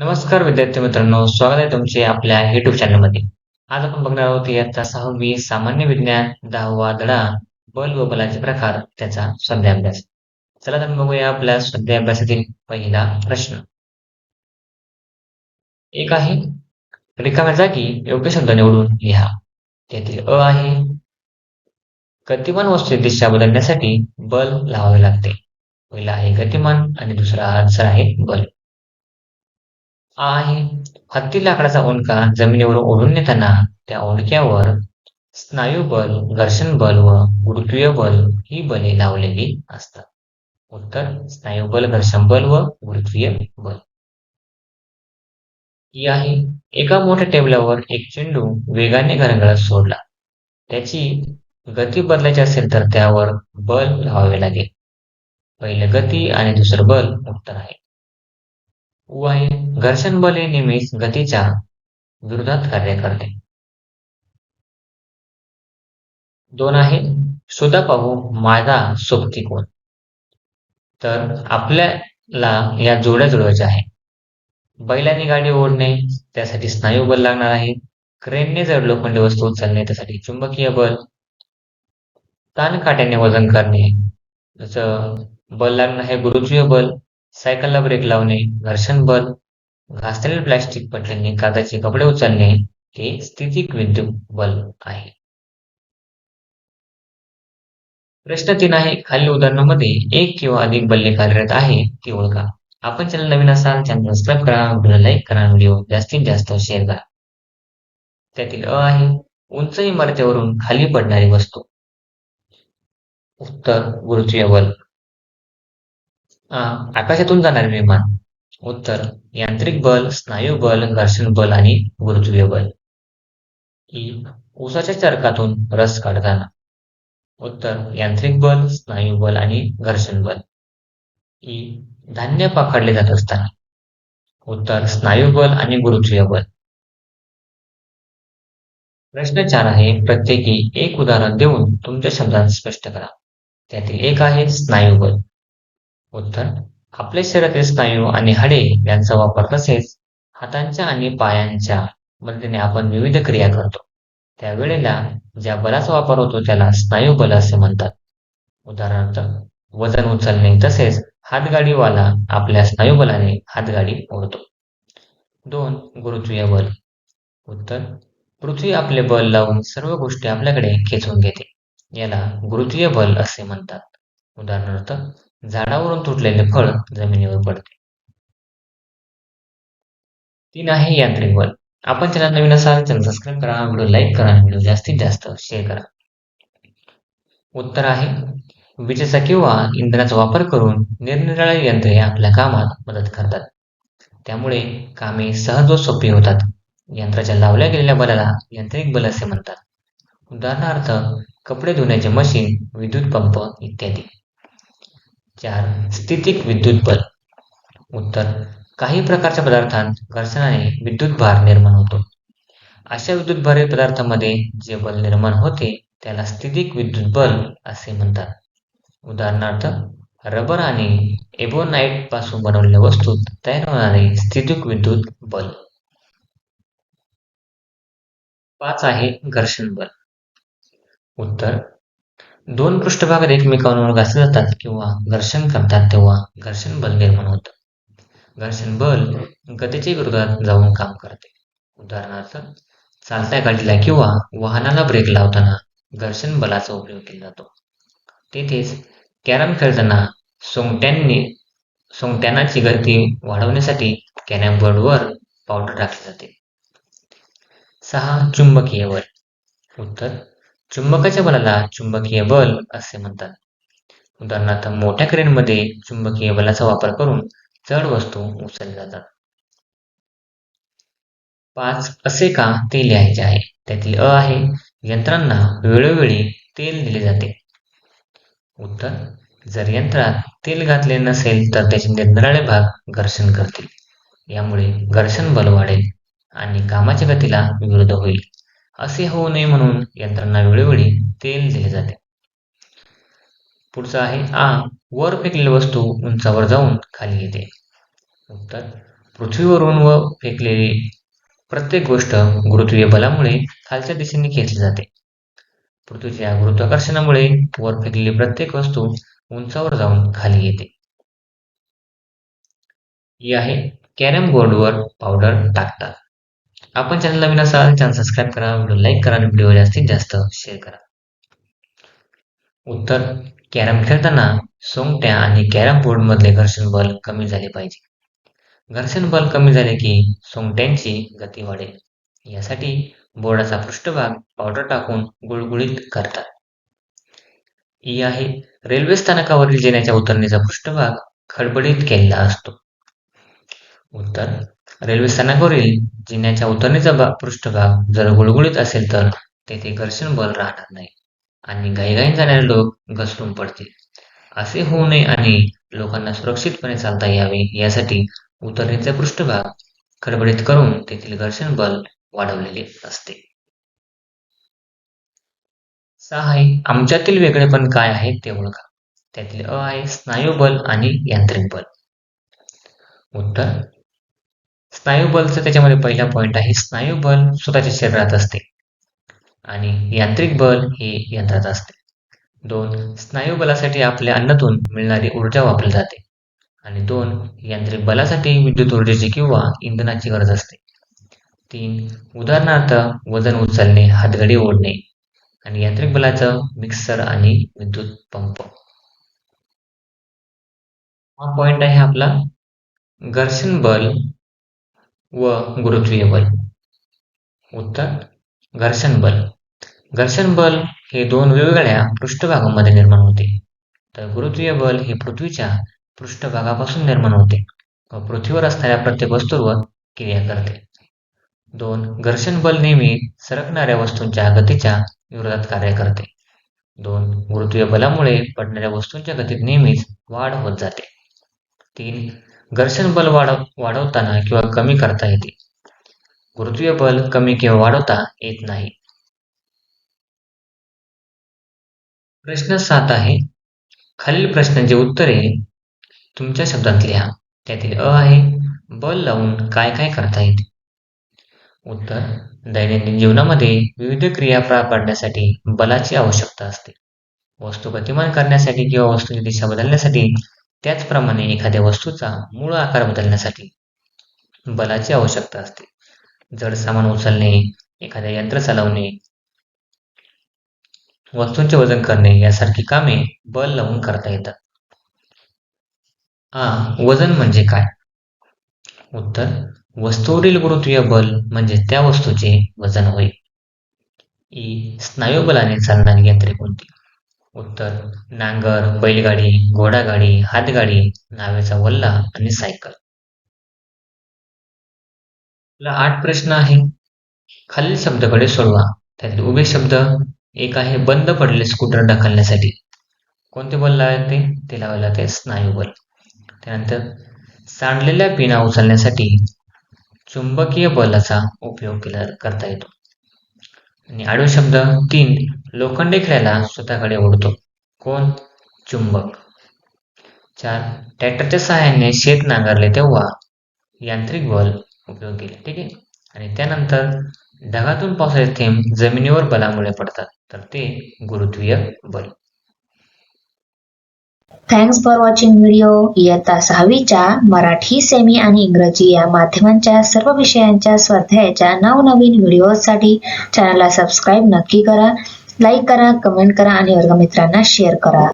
नमस्कार विद्यार्थी मित्रांनो स्वागत आहे तुमचे आपल्या युट्यूब चॅनलमध्ये आज आपण बघणार आहोत इयत्ता सहावी सामान्य विज्ञान दहावा धडा बल व बलाचे प्रकार त्याचा स्वाध्याय अभ्यास. चला तर बघूया आपल्या स्वाध्याय अभ्यासातील पहिला प्रश्न. एक आहे रिकाम्या जागी योग्य शब्द निवडून लिहा. त्यातील अ आहे गतिमान वस्तूची दिशा बदलण्यासाठी बल लावावे लागते. पहिला आहे गतिमान आणि दुसरा आन्सर आहे बल. आहे. हत्ती लाकडाचा ओंडका जमिनीवर ओढून नेताना त्या ओंडक्यावर स्नायू बल घर्षण बल व गुरुत्वीय बल ही बले लावलेली असतात. उत्तर स्नायू बल घर्षण बल व गुरुत्वीय बल. ही आहे. एका मोठ्या टेबलावर एक चेंडू वेगाने घरंगळत सोडला. त्याची गती बदलायची असेल तर त्यावर बल लावावे लागेल. पहिलं गती आणि दुसरं बल उत्तर आहे. उ घर्षण बल हे नेहमीच गतीच्या विरोधात कार्य करते दोन आहे शोधा पाहू माझा सोबती कोण तर आपल्याला या जोड्या जुळवायच्या आहे बैलाने गाडी ओढणे त्यासाठी स्नायू बल लागणार आहे। क्रेनने जड लोखंडी वस्तू उचलणे त्यासाठी चुंबकीय बल ताण काट्याने वजन करणे जसं बल लागणार आहे गुरुत्वीय बल सायकलला ब्रेक लावणे घर्षण बल घासलेले प्लॅस्टिक पटल्याने कागदाचे कपडे उचलणे हे स्थितिक विद्युत बल आहे. प्रश्न तीन आहे खालील उदाहरणामध्ये एक किंवा अधिक बल्ले कार्यरत आहे ती ओळखा. आपण चॅनल नवीन असाल चॅनल सबस्क्राईब करा व्हिडिओ लाईक करा व्हिडिओ जास्तीत जास्त शेअर करा. त्यातील अ आहे उंच इमारतीवरून खाली पडणारी वस्तू. उत्तर गुरुत्वीय बल. आकाशातून जाणारे विमान उत्तर यांत्रिक बल स्नायू बल घर्षण बल आणि गुरुत्वीय बल. ई ऊसाच्या चरकातून रस काढताना. उत्तर यांत्रिक बल स्नायू बल आणि घर्षण बल. ई धान्य पाखडले जात असताना. उत्तर स्नायू बल आणि गुरुत्वीय बल. प्रश्न चार आहे प्रत्येकी एक उदाहरण देऊन तुमच्या शब्दात स्पष्ट करा. त्यातील एक आहे स्नायू बल. उत्तर आपल्या शरीरातील स्नायू आणि हाडे यांचा वापर तसेच हातांच्या आणि पायांच्या मदतीने आपण विविध क्रिया करतो. त्यावेळेला ज्या बलाचा वापर होतो त्याला स्नायू बल असे म्हणतात. उदाहरणार्थ वजन उचलणे तसेच हातगाडीवाला आपल्या स्नायू बलाने हातगाडी ओढतो. दोन गुरुत्वीय बल. उत्तर पृथ्वी आपले बल लावून सर्व गोष्टी आपल्याकडे खेचून घेते. याला गुरुत्वीय बल असे म्हणतात. उदाहरणार्थ झाडावरून तुटलेले फळ जमिनीवर पडते. तीन आहे यांत्रिक बल. आपण चॅनल नवीन असाल चॅनल सबस्क्राईब करा व्हिडिओ लाईक करा आणि व्हिडिओ जास्तीत जास्त शेअर करा. उत्तर आहे विजेचा किंवा इंधनाचा वापर करून निरनिराळी यंत्रे आपल्या कामात मदत करतात. त्यामुळे कामे सहज व सोपी होतात. यंत्राच्या लावल्या गेलेल्या बलाला यांत्रिक बल असे म्हणतात. उदाहरणार्थ कपडे धुण्याचे मशीन विद्युत पंप इत्यादी. चार स्थितिक विद्युत बल. उत्तर काही प्रकारच्या पदार्थांत घर्षणाने विद्युत भार निर्माण होतो. अशा विद्युत भारे पदार्थामध्ये जे बल निर्माण होते त्याला स्थितिक विद्युत बल असे म्हणतात. उदाहरणार्थ रबर आणि एबोनाइटपासून बनवलेल्या वस्तूत तयार होणारे स्थितिक विद्युत बल. पाच आहे घर्षण बल. उत्तर दोन पृष्ठभाग एकमेकांवर घासले जातात किंवा घर्षण करतात तेव्हा घर्षण बल निर्माण होतं. घर्षण बल गतीच्या विरोधात जाऊन काम करते. उदाहरणार्थ चालत्या गाडीला किंवा वाहनाला ब्रेक लावताना घर्षण बलाचा उपयोग केला जातो. तेथेच कॅरम खेळताना सोंगट्यांनी सोंगट्यानाची गती वाढवण्यासाठी कॅरम बोर्डवर पावडर टाकली जाते. सहा चुंबकीय बल. उत्तर चुंबकाच्या बलाला चुंबकीय बल असे म्हणतात. उदाहरणार्थ मोठ्या क्रेनमध्ये चुंबकीय बलाचा वापर करून जड वस्तू उचलल्या जातात. पाच असे का ते लिहायचे आहे? त्यातील अ आहे यंत्रांना वेळोवेळी तेल दिले जाते. उत्तर जर यंत्रात तेल घातले नसेल तर त्याचे निरनिराळे भाग घर्षण करतील. यामुळे घर्षण बल वाढेल आणि कामाच्या गतीला विरोध होईल. असे होऊ नये म्हणून यंत्रांना वेळोवेळी तेल दिले जाते. पुढचा आहे आ वर फेकलेली वस्तू उंचावर जाऊन खाली येते. उत्तर पृथ्वीवरून व फेकलेली प्रत्येक गोष्ट गुरुत्वीय बलामुळे खालच्या दिशेने खेचली जाते. पृथ्वीच्या गुरुत्वाकर्षणामुळे वर फेकलेली प्रत्येक वस्तू उंचावर जाऊन खाली येते. ही आहे कॅरम बोर्डवर पावडर टाकतात. आपण चॅनल नवीन असाल चॅनल सबस्क्राईब करा व्हिडिओ लाईक करा आणि व्हिडिओ जास्तीत जास्त शेअर करा. उत्तर कॅरम खेळताना सोंगट्या आणि कॅरम बोर्ड मधले घर्षण बल कमी झाले पाहिजे. घर्षण बल कमी झाले की सोंगट्यांची गती वाढेल. यासाठी बोर्डाचा पृष्ठभाग पावडर टाकून गुळगुळीत करतात. ई आहे रेल्वे स्थानकावरील जेण्याच्या उतरणीचा पृष्ठभाग खडबडीत केलेला असतो. उत्तर रेल्वे स्थानकावरील जिन्याच्या उतरणीचा पृष्ठभाग जर गुळगुळीत असेल तर तेथे घर्षण बल राहणार नाही आणि घाईघाईन जाणारे लोक घसरून पडतील. असे होऊ नये आणि लोकांना सुरक्षितपणे चालता यावे यासाठी उतरणीचा पृष्ठभाग खडबडीत करून तेथील घर्षण बल वाढवलेले असते. सहा आहे आमच्यातील वेगळेपण काय आहे ते ओळखा. त्यातील अ आहे स्नायू बल आणि यांत्रिक बल. उत्तर स्नायूबलचं त्याच्यामध्ये पहिला पॉइंट आहे. स्नायू बल स्वतःच्या शरीरात असते. आणि यांत्रिक बल हे यंत्रात असते. दोन स्नायू बलासाठी आपल्या अन्नातून मिळणारी ऊर्जा वापरली जाते. आणि दोन यांत्रिक बलासाठी विद्युत ऊर्जेची किंवा इंधनाची गरज असते. तीन उदाहरणार्थ वजन उचलणे हातगडी ओढणे आणि यांत्रिक बलाचं मिक्सर आणि विद्युत पंप हा पॉइंट आहे आपला घर्षण बल व गुरुत्वीय बल. उत्तर घर्षण बल. घर्षण बल हे दोन वेगवेगळ्या पृष्ठभागामध्ये निर्माण होते. तर गुरुत्वीय बल हे पृथ्वीच्या पृष्ठभागापासून निर्माण होते व पृथ्वीवर असणाऱ्या प्रत्येक वस्तूवर क्रिया करते. दोन घर्षण बल नेहमी सरकणाऱ्या वस्तूंच्या गतीच्या विरोधात कार्य करते. दोन गुरुत्वीय बलामुळे पडणाऱ्या वस्तूंच्या गतीत नेहमीच वाढ होत जाते. तीन घर्षण बल वाढव वाढवताना किंवा कमी करता येते. गुरुत्वीय बल कमी किंवा वाढवता येत नाही. प्रश्न सात आहे. खालील प्रश्नांची उत्तरे तुमच्या शब्दात लिहा. त्यातील अ आहे. बल लावून काय काय करता येते उत्तर दैनंदिन जीवनामध्ये विविध क्रिया पार पाडण्यासाठी बलाची आवश्यकता असते. वस्तू गतिमान करण्यासाठी किंवा वस्तूची दिशा बदलण्यासाठी त्याचप्रमाणे एखाद्या वस्तूचा मूळ आकार बदलण्यासाठी बलाची आवश्यकता असते. जड सामान उचलणे एखाद्या यंत्र चालवणे वस्तूंचे वजन करणे यासारखी कामे बल लावून करता येतात. आ वजन म्हणजे काय? उत्तर वस्तूवरील गुरुत्वीय बल म्हणजे त्या वस्तूचे वजन होय. ई स्नायू बलाने चालणारी यंत्रे कोणती? उत्तर नांगर बैलगाडी घोडागाडी हातगाडी नावेचा वल्ला आणि सायकल. आठ प्रश्न आहे. खालील शब्दाकडे सोडवा. त्यातील उभे शब्द एक आहे बंद पडलेले स्कूटर ढकलण्यासाठी. कोणते बल लावते ते? लावायला लागते स्नायू बल. त्यानंतर सांडलेल्या पिना उचलण्यासाठी चुंबकीय बलाचा उपयोग केला करता येतो. आणि आडवे शब्द तीन लोखंडी खेळायला स्वतःकडे ओढतो. कोण? चुंबक. चार ट्रॅक्टरच्या सहाय्याने शेत नांगरले तेव्हा यांत्रिक बल उपयोग केले. ठीक आहे? आणि त्यानंतर ढगातून पावसाचे थेंब जमिनीवर बलामुळे पडतात. तर ते गुरुत्वीय बल. थँक्स फॉर वॉचिंग व्हिडिओ इयत्ता सहावीच्या मराठी सेमी आणि इंग्रजी या माध्यमांच्या सर्व विषयांच्या स्वाध्यायाच्या नवनवीन व्हिडिओसाठी चॅनलला सबस्क्राईब नक्की करा. लाईक करा कमेंट करा आणि वर्गमित्रांना शेअर करा.